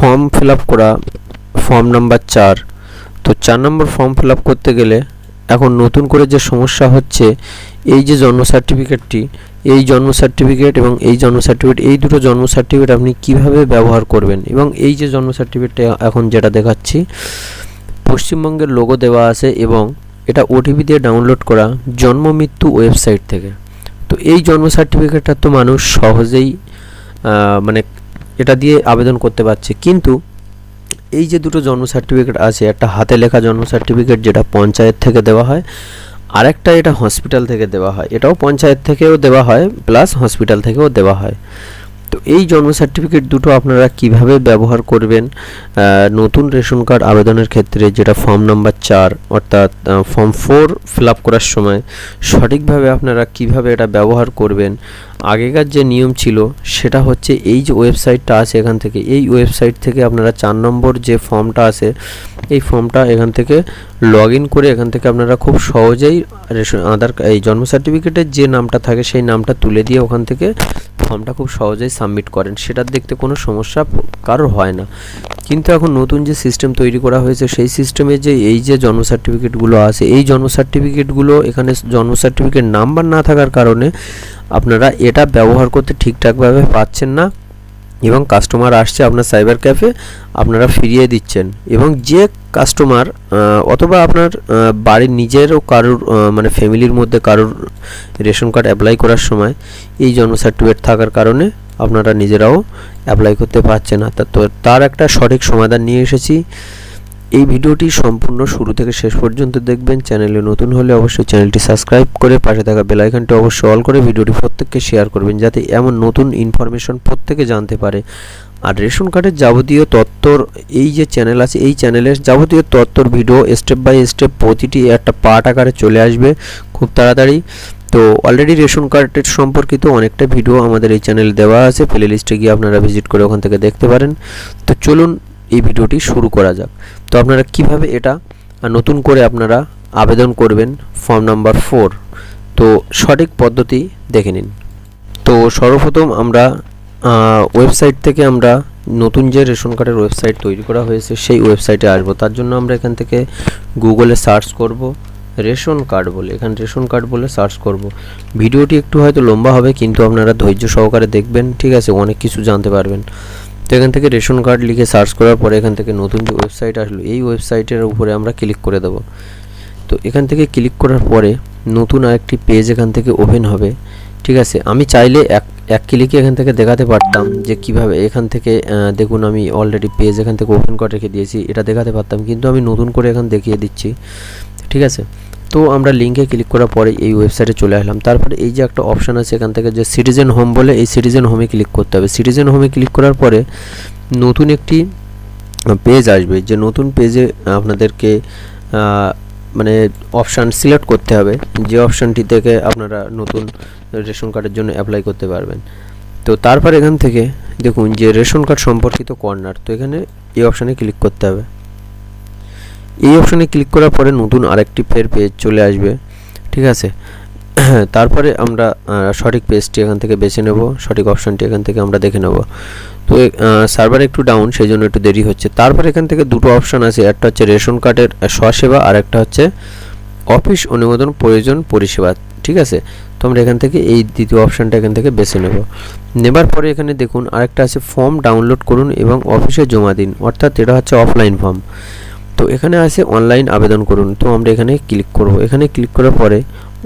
Form fill up করা form number চার। তো চার নম্বর ফর্ম ফিল আপ করতে গেলে এখন নতুন করে যে সমস্যা হচ্ছে, এই যে জন্ম সার্টিফিকেটটি এই জন্ম সার্টিফিকেট এবং এই জন্ম সার্টিফিকেট এই দুটো জন্ম সার্টিফিকেট আপনি কীভাবে ব্যবহার করবেন এবং এই যে জন্ম সার্টিফিকেটটা এখন যেটা দেখাচ্ছি, পশ্চিমবঙ্গের লোগো দেওয়া আছে এবং এটা ওটিপি দিয়ে ডাউনলোড করা জন্ম মৃত্যু ওয়েবসাইট থেকে। তো এই জন্ম সার্টিফিকেটটা তো মানুষ সহজেই মানে এটা দিয়ে আবেদন করতে পারছে। কিন্তু এই যে দুটো জন্ম সার্টিফিকেট আছে, একটা হাতে লেখা জন্ম সার্টিফিকেট যেটা পঞ্চায়েত থেকে দেওয়া হয়, আরেকটা এটা হসপিটাল থেকে দেওয়া হয়। এটাও পঞ্চায়েত থেকেও দেওয়া হয় প্লাস হসপিটাল থেকেও দেওয়া হয়। তো এই জন্ম সার্টিফিকেট দুটো আপনারা কীভাবে ব্যবহার করবেন? নতুন রেশন কার্ড আবেদনের ক্ষেত্রে যেটা ফর্ম নাম্বার চার, অর্থাৎ ফর্ম ফোর ফিল করার সময় সঠিকভাবে আপনারা কীভাবে এটা ব্যবহার করবেন? আগেকার যে নিয়ম ছিল, সেটা হচ্ছে এই যে ওয়েবসাইটটা আছে এখান থেকে, এই ওয়েবসাইট থেকে আপনারা চার নম্বর যে ফর্মটা আছে, এই ফর্মটা এখান থেকে লগ করে এখান থেকে আপনারা খুব সহজেই আধার এই জন্ম সার্টিফিকেটের যে নামটা থাকে, সেই নামটা তুলে দিয়ে ওখান থেকে ফর্মটা খুব সহজেই সাবমিট করেন। সেটার দেখতে কোনো সমস্যা কারোর হয় না। কিন্তু এখন নতুন যে সিস্টেম তৈরি করা হয়েছে, সেই সিস্টেমে যে এই যে জন্ম সার্টিফিকেটগুলো আছে, এই জন্ম সার্টিফিকেটগুলো এখানে জন্ম সার্টিফিকেট নাম্বার না থাকার কারণে আপনারা এটা ব্যবহার করতে ঠিকঠাকভাবে পাচ্ছেন না এবং কাস্টমার আসছে আপনার সাইবার ক্যাফে আপনারা ফিরিয়ে দিচ্ছেন এবং যে কাস্টমার অথবা আপনার বাড়ির নিজেরও কারোর মানে ফ্যামিলির মধ্যে কারোর রেশন কার্ড অ্যাপ্লাই করার সময় এই জন্ম সার্টিফিকেট থাকার কারণে আপনারা নিজেরাও অ্যাপ্লাই করতে পারছেন না। তা, তো তার একটা সঠিক সমাধান নিয়ে এসেছি। এই ভিডিওটি সম্পূর্ণ শুরু থেকে শেষ পর্যন্ত দেখবেন। চ্যানেলে নতুন হলে অবশ্যই চ্যানেলটি সাবস্ক্রাইব করে পাশে থাকা বেল আইকনটি অবশ্যই অল করে ভিডিওটি প্রত্যেককে শেয়ার করবেন, যাতে এমন নতুন ইনফরমেশন প্রত্যেকে জানতে পারে। আর রেশন কার্ডের যাবতীয় তথ্যর এই যে চ্যানেল আছে, এই চ্যানেলের যাবতীয় তথ্যর ভিডিও স্টেপ বাই স্টেপ প্রতিটি একটা পার্ট আকারে চলে আসবে খুব তাড়াতাড়ি। তো অলরেডি রেশন কার্ডের সম্পর্কিত অনেকটা ভিডিও আমাদের এই চ্যানেলে দেওয়া আছে প্লে লিস্টে গিয়ে আপনারা ভিজিট করে ওখান থেকে দেখতে পারেন। তো চলুন এই ভিডিওটি শুরু করা যাক। তো আপনারা কীভাবে এটা নতুন করে আপনারা আবেদন করবেন ফর্ম নাম্বার ফোর? তো সঠিক পদ্ধতি দেখে নিন। তো সর্বপ্রথম আমরা ওয়েবসাইট থেকে আমরা নতুন যে রেশন কার্ডের ওয়েবসাইট তৈরি করা হয়েছে সেই ওয়েবসাইটে আসব। তার জন্য আমরা এখান থেকে গুগলে সার্চ করব, রেশন কার্ড বলে। এখানে রেশন কার্ড বলে সার্চ করব। ভিডিওটি একটু হয়তো লম্বা হবে, কিন্তু আপনারা ধৈর্য সহকারে দেখবেন, ঠিক আছে? অনেক কিছু জানতে পারবেন। তো এখান থেকে রেশন কার্ড লিখে সার্চ করার পরে এখান থেকে নতুন যে ওয়েবসাইট আসলো, এই ওয়েবসাইটের উপরে আমরা ক্লিক করে দেব। তো এখান থেকে ক্লিক করার পরে নতুন আরেকটি পেজ এখান থেকে ওপেন হবে। ঠিক আছে, আমি চাইলে এক এক ক্লিকে এখান থেকে দেখাতে পারতাম যে কীভাবে এখান থেকে দেখুন আমি অলরেডি পেজ এখান থেকে ওপেন করে রেখে দিয়েছি, এটা দেখাতে পারতাম, কিন্তু আমি নতুন করে এখান দেখিয়ে দিচ্ছি। ঠিক আছে তো আমরা লিঙ্কে ক্লিক করার পরে এই ওয়েবসাইটে চলে আসলাম। তারপরে এই যে একটা অপশান আছে এখান থেকে যে সিটিজেন হোম বলে, এই সিটিজেন হোমে ক্লিক করতে হবে। সিটিজেন হোমে ক্লিক করার পরে নতুন একটি পেজ আসবে। যে নতুন পেজে আপনাদেরকে মানে অপশান সিলেক্ট করতে হবে। যে অপশানটি থেকে আপনারা নতুন রেশন কার্ডের জন্য অ্যাপ্লাই করতে পারবেন। তো তারপর এখান থেকে দেখুন যে রেশন কার্ড সম্পর্কিত কর্নার তো এখানে এই অপশানে ক্লিক করতে হবে। এই অপশানে ক্লিক করার পরে নতুন আরেকটি ফের পেজ চলে আসবে, ঠিক আছে? তারপরে আমরা সঠিক পেজটি এখান থেকে বেছে নেব, সঠিক অপশানটি এখান থেকে আমরা দেখে নেব। তো সার্ভার একটু ডাউন সেই জন্য একটু দেরি হচ্ছে। তারপর এখান থেকে দুটো অপশান আছে, একটা হচ্ছে রেশন কার্ডের স্বসেবা, আর একটা হচ্ছে অফিস অনুমোদন প্রয়োজন পরিষেবা, ঠিক আছে? তো আমরা এখান থেকে এই দ্বিতীয় অপশানটা এখান থেকে বেছে নেব। নেবার পরে এখানে দেখুন, আরেকটা আছে ফর্ম ডাউনলোড করুন এবং অফিসে জমা দিন, অর্থাৎ এটা হচ্ছে অফলাইন ফর্ম তো এখানে আছে অনলাইন আবেদন করুন। তো আমরা এখানে ক্লিক করব। এখানে ক্লিক করার পরে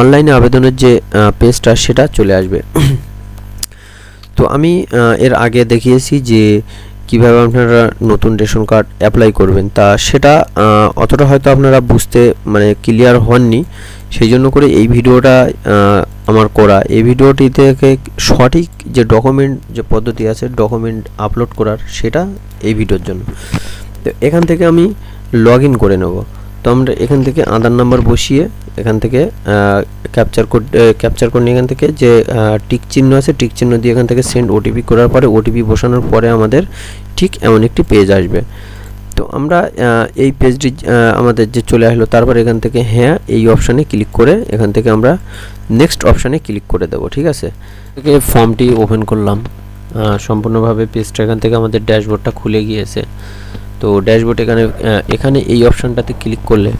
অনলাইনে আবেদনের যে পেজটা সেটা চলে আসবে। তো আমি এর আগে দেখিয়েছি যে কীভাবে আপনারা নতুন রেশন কার্ড অ্যাপ্লাই করবেন। তা সেটা অতটা হয়তো আপনারা বুঝতে মানে ক্লিয়ার হননি। সেই জন্য করে এই ভিডিওটা আমার করা। এই ভিডিওটি থেকে সঠিক যে ডকুমেন্ট যে পদ্ধতি আছে ডকুমেন্ট আপলোড করার, সেটা এই ভিডিওর জন্য। তো এখান থেকে আমি লগ ইন করে নেব। তো আমরা এখান থেকে আধার নাম্বার বসিয়ে এখান থেকে ক্যাপচার কোড ক্যাপচার নিয়ে এখান থেকে যে টিক চিহ্ন আছে টিক চিহ্ন দিয়ে এখান থেকে সেন্ড ওটিপি করার পরে ওটিপি বসানোর পরে আমাদের ঠিক এমন একটি পেজ আসবে। তো আমরা এই পেজটি আমাদের যে চলে আসলো, তারপর এখান থেকে হ্যাঁ এই অপশানে ক্লিক করে এখান থেকে আমরা নেক্সট অপশানে ক্লিক করে দেবো, ঠিক আছে? ফর্মটি ওপেন করলাম। সম্পূর্ণভাবে পেজটা এখান থেকে আমাদের ড্যাশবোর্ডটা খুলে গিয়েছে। তো ড্যাশবোর্ড এখানে এখানে এই অপশানটাতে ক্লিক করলে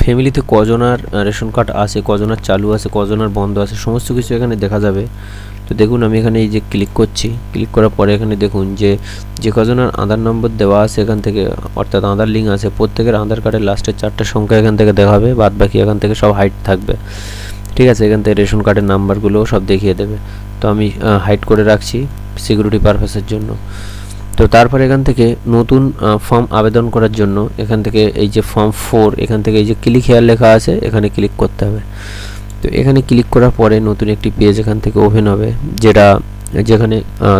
ফ্যামিলিতে কজনার রেশন কার্ড আছে কজনার চালু আছে কজনার বন্ধ আছে, সমস্ত কিছু এখানে দেখা যাবে। তো দেখুন আমি এখানে এই যে ক্লিক করছি ক্লিক করার পরে এখানে দেখুন যে যে কজনার আধার নম্বর দেওয়া আছে এখান থেকে, অর্থাৎ আধার লিঙ্ক আছে, প্রত্যেকের আধার কার্ডের লাস্টের চারটে সংখ্যা এখান থেকে দেখাবে বাদ বাকি এখান থেকে সব হাইট থাকবে। ঠিক আছে, এখান থেকে রেশন কার্ডের নাম্বারগুলো সব দেখিয়ে দেবে। তো আমি হাইট করে রাখছি সিকিউরিটি পারপাসের জন্য। তো তারপরে এখান থেকে নতুন ফর্ম আবেদন করার জন্য এখান থেকে এই যে ফর্ম ফোর এখান থেকে এই যে ক্লিক হেয়ার লেখা আছে, এখানে ক্লিক করতে হবে। তো এখানে ক্লিক করার পরে নতুন একটি পেজ এখান থেকে ওপেন হবে, যেটা যেখানে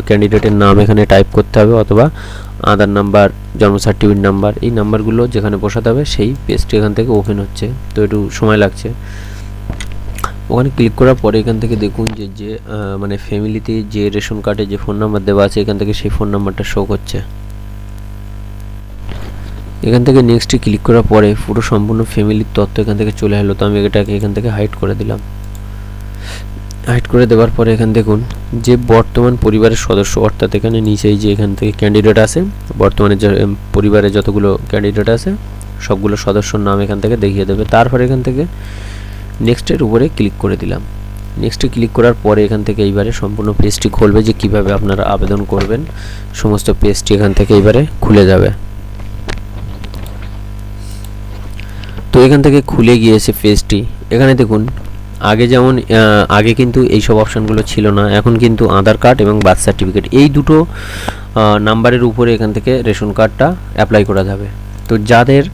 ক্যান্ডিডেটের নাম এখানে টাইপ করতে হবে অথবা আধার নাম্বার জন্ম সার্টিফিকেট নাম্বার এই নাম্বারগুলো যেখানে বসাতে হবে, সেই পেজটি এখান থেকে ওপেন হচ্ছে। তো একটু সময় লাগছে। ওখানে ক্লিক করার পরে এখান থেকে দেখুন যে যে মানে ফ্যামিলিতে যে রেশন কার্ডে যে ফোন নাম্বার দেওয়া আছে, এখান থেকে সেই ফোন নাম্বারটা শো করছে। এখান থেকে নেক্সটে ক্লিক করার পরে পুরো সম্পূর্ণ ফ্যামিলির তথ্য এখান থেকে চলে এলো। তো আমি এটাকে এখান থেকে হাইড করে দিলাম। হাইড করে দেওয়ার পরে এখান দেখুন যে, বর্তমান পরিবারের সদস্য, অর্থাৎ এখানে নিচেই যে এখান থেকে ক্যান্ডিডেট আছে, বর্তমানে যে পরিবারে যতগুলো ক্যান্ডিডেট আছে, সবগুলো সদস্যর নাম এখান থেকে দেখিয়ে দেবে। তারপরে এখান থেকে নেক্সটের উপরে ক্লিক করে দিলাম। নেক্সটে ক্লিক করার পরে এখান থেকে এইবারে সম্পূর্ণ পেজটি খুলবে যে কীভাবে আপনারা আবেদন করবেন। সমস্ত পেজটি এখান থেকে এইবারে খুলে যাবে। তো এখান থেকে খুলে গিয়েছে পেজটি এখানে দেখুন, আগে যেমন আগে কিন্তু এই সব অপশানগুলো ছিল না। এখন কিন্তু আধার কার্ড এবং বার্থ সার্টিফিকেট এই দুটো নাম্বারের উপরে এখান থেকে রেশন কার্ডটা অ্যাপ্লাই করা যাবে। তো যাদের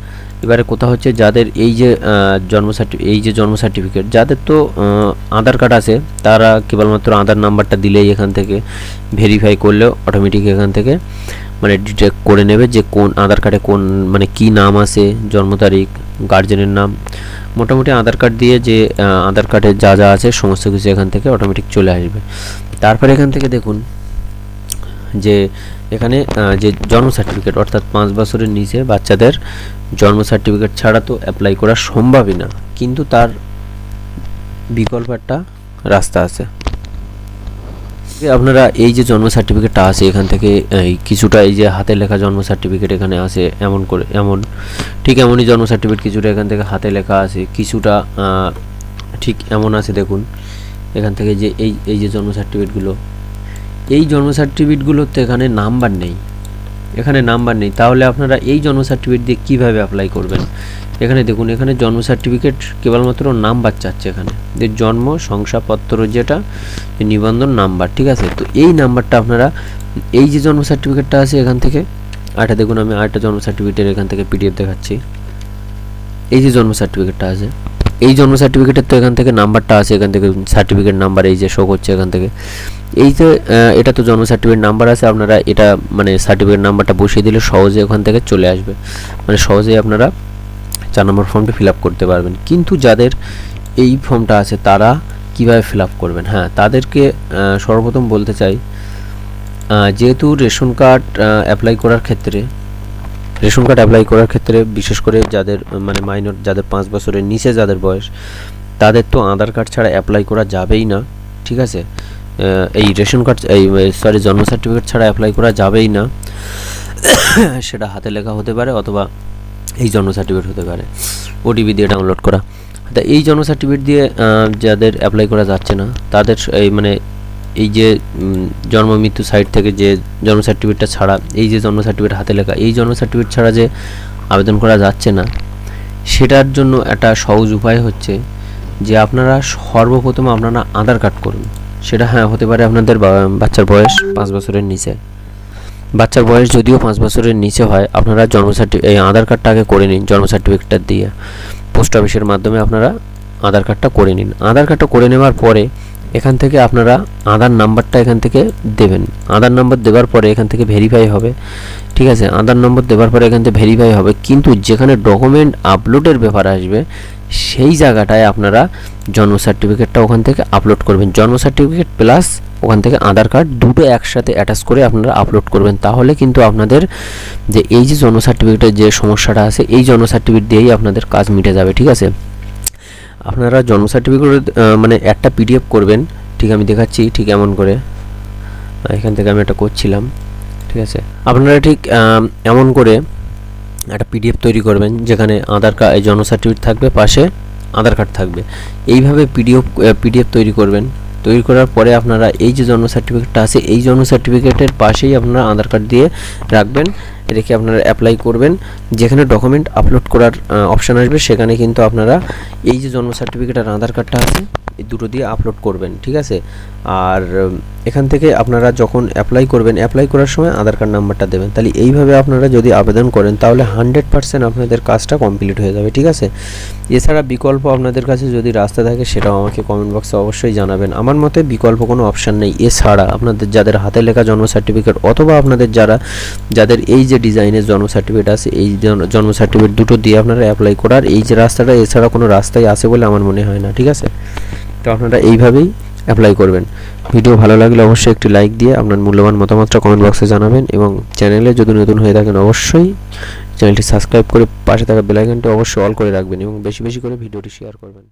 এবারে কোথা হচ্ছে যাদের এই যে জন্ম সার্টি এই যে জন্ম সার্টিফিকেট যাদের তো আধার কার্ড আছে, তারা কেবলমাত্র আধার নাম্বারটা দিলেই এখান থেকে ভেরিফাই করলেও অটোমেটিক এখান থেকে মানে ডিটেক্ট করে নেবে যে কোন আধার কার্ডে কোন মানে কি নাম আছে, জন্ম তারিখ গার্জেনের নাম। মোটামুটি আধার কার্ড দিয়ে যে আধার কার্ডে যা যা আছে, সমস্ত কিছু এখান থেকে অটোমেটিক চলে আসবে। তারপরে এখান থেকে দেখুন যে এখানে যে জন্ম সার্টিফিকেট অর্থাৎ পাঁচ বছরের নিচে বাচ্চাদের জন্ম সার্টিফিকেট ছাড়া তো অ্যাপ্লাই করা সম্ভবই না। কিন্তু তার বিকল্প একটা রাস্তা আছে। আপনারা এই যে জন্ম সার্টিফিকেটটা আছে এখান থেকে, এই কিছুটা এই যে হাতে লেখা জন্ম সার্টিফিকেট এখানে আছে, এমন করে, এমন, ঠিক এমনই জন্ম সার্টিফিকেট কিছুটা এখান থেকে হাতে লেখা আছে, কিছুটা ঠিক এমন আছে দেখুন। এখান থেকে যে এই এই যে জন্ম সার্টিফিকেটগুলো এই জন্ম সার্টিফিকেটগুলোতে এখানে নাম্বার নেই। এখানে নাম্বার নেই। তাহলে আপনারা এই জন্ম সার্টিফিকেট দিয়ে কীভাবে অ্যাপ্লাই করবেন? এখানে দেখুন, এখানে জন্ম সার্টিফিকেট কেবলমাত্র নাম্বার চাচ্ছে এখানে। যে জন্ম, শংসাপত্র যেটা নিবন্ধন, নাম্বার, ঠিক আছে? তো এই নাম্বারটা আপনারা, এই যে জন্ম সার্টিফিকেটটা আছে এখান থেকে আরেকটা দেখুন, আমি আটটা জন্ম সার্টিফিকেটের এখান থেকে পিডিএফ দেখাচ্ছি। এই যে জন্ম সার্টিফিকেটটা আছে এই জন্ম সার্টিফিকেটের তো এখান থেকে নাম্বারটা আছে, এখান থেকে সার্টিফিকেট নাম্বার এই যে শো করছে এখান থেকে। এই যে এটা তো জন্ম সার্টিফিকেট নাম্বার আছে, আপনারা এটা মানে সার্টিফিকেট নাম্বারটা বসিয়ে দিলে সহজে ওখান থেকে চলে আসবে। মানে সহজেই আপনারা চার নম্বর ফর্মটি ফিল করতে পারবেন। কিন্তু যাদের এই ফর্মটা আছে, তারা কীভাবে ফিল করবেন? হ্যাঁ তাদেরকে সর্বপ্রথম বলতে চাই যেহেতু রেশন কার্ড অ্যাপ্লাই করার ক্ষেত্রে রেশন কার্ড অ্যাপ্লাই করার ক্ষেত্রে, বিশেষ করে যাদের মানে মাইনর যাদের পাঁচ বছরের নিচে যাদের বয়স, তাদের তো আধার কার্ড ছাড়া অ্যাপ্লাই করা যাবেই না, ঠিক আছে? এই রেশন কার্ড, এই সরি জন্ম সার্টিফিকেট ছাড়া অ্যাপ্লাই করা যাবেই না। সেটা হাতে লেখা হতে পারে অথবা এই জন্ম সার্টিফিকেট হতে পারে। ওটিপি দিয়ে ডাউনলোড করা। তা এই জন্ম সার্টিফিকেট দিয়ে যাদের অ্যাপ্লাই করা যাচ্ছে না, তাদের, এই মানে এই যে জন্ম মৃত্যু সাইট থেকে যে জন্ম সার্টিফিকেটটা ছাড়া, এই যে জন্ম সার্টিফিকেট হাতে লেখা, এই জন্ম সার্টিফিকেট ছাড়া যে আবেদন করা যাচ্ছে না, সেটার জন্য একটা সহজ উপায় হচ্ছে যে আপনারা সর্বপ্রথম আপনারা আধার কার্ড করুন। সেটা হ্যাঁ হতে পারে আপনাদের বাচ্চার বয়স পাঁচ বছরের নিচে। বাচ্চার বয়স যদিও পাঁচ বছরের নিচে হয়, আপনারা জন্ম সার্টি এই আধার কার্ডটা আগে করে নিন, জন্ম সার্টিফিকেটটা দিয়ে। পোস্ট অফিসের মাধ্যমে আপনারা আধার কার্ডটা করে নিন। আধার কার্ডটা করে নেওয়ার পরে এখান থেকে আপনারা আধার নাম্বারটা এখান থেকে দেবেন। আধার নাম্বার দেওয়ার পরে এখান থেকে ভেরিফাই হবে। ঠিক আছে? আধার নম্বর দেওয়ার পরে এখান থেকে ভেরিফাই হবে। কিন্তু যেখানে ডকুমেন্ট আপলোডের ব্যাপার আসবে, সেই জায়গাটায় আপনারা জন্ম সার্টিফিকেটটা ওখান থেকে আপলোড করবেন। জন্ম সার্টিফিকেট প্লাস ওখান থেকে আধার কার্ড দুটো একসাথে অ্যাটাচ করে আপনারা আপলোড করবেন। তাহলে কিন্তু আপনাদের যে এই যে জন্ম সার্টিফিকেটের যে সমস্যাটা আছে, এই জন্ম সার্টিফিকেট দিয়েই আপনাদের কাজ মিটে যাবে। ঠিক আছে? আপনারা জন্ম সার্টিফিকেট মানে একটা পিডিএফ করবেন। ঠিক আমি দেখাচ্ছি, ঠিক এমন করে। এখান থেকে আমি এটা করছিলাম। ঠিক আছে? আপনারা ঠিক এমন করে একটা পিডিএফ তৈরি করবেন, যেখানে আধার কার্ড জন্ম সার্টিফিকেট থাকবে, পাশে আধার কার্ড থাকবে। এইভাবে পিডিএফ পিডিএফ তৈরি করবেন। তৈরি করার পরে আপনারা এই যে জন্ম সার্টিফিকেটটা আছে, এই জন্ম সার্টিফিকেটের পাশেই আপনারা আধার কার্ড দিয়ে রাখবেন। রেখে আপনারা অ্যাপ্লাই করবেন। যেখানে ডকুমেন্ট আপলোড করার অপশান আসবে, সেখানে কিন্তু আপনারা এই যে জন্ম সার্টিফিকেট আর আধার কার্ডটা আছে, এই দুটো দিয়ে আপলোড করবেন, ঠিক আছে? আর এখান থেকে আপনারা যখন অ্যাপ্লাই করবেন অ্যাপ্লাই করার সময় আধার কার্ড নাম্বারটা দেবেন। তাহলে এইভাবে আপনারা যদি আবেদন করেন, তাহলে হান্ড্রেড পার্সেন্ট আপনাদের কাজটা কমপ্লিট হয়ে যাবে, ঠিক আছে? এছাড়া বিকল্প আপনাদের কাছে যদি রাস্তা থাকে, সেটাও আমাকে কমেন্ট বক্সে অবশ্যই জানাবেন। আমার মতে বিকল্প কোনো অপশান নেই। এছাড়া আপনাদের যাদের হাতে লেখা জন্ম সার্টিফিকেট অথবা আপনাদের যারা, যাদের এই যে ডিজাইনের জন্ম সার্টিফিকেট আছে, এই জন- জন্ম সার্টিফিকেট দুটো দিয়ে আপনারা অ্যাপ্লাই করার, এই যে রাস্তাটা, এছাড়া কোনো রাস্তাই আছে বলে আমার মনে হয় না, ঠিক আছে? তো আপনারা এইভাবেই অ্যাপ্লাই করবেন। ভিডিও ভালো লাগলে অবশ্যই একটি লাইক দিয়ে আপনার মূল্যবান মতামতটা কমেন্ট বক্সে জানাবেন এবং চ্যানেলে যদি নতুন হয়ে থাকেন অবশ্যই চ্যানেলটি সাবস্ক্রাইব করে পাশে থাকা বেলাইকনটি অবশ্যই অল করে রাখবেন এবং বেশি বেশি করে ভিডিওটি শেয়ার করবেন।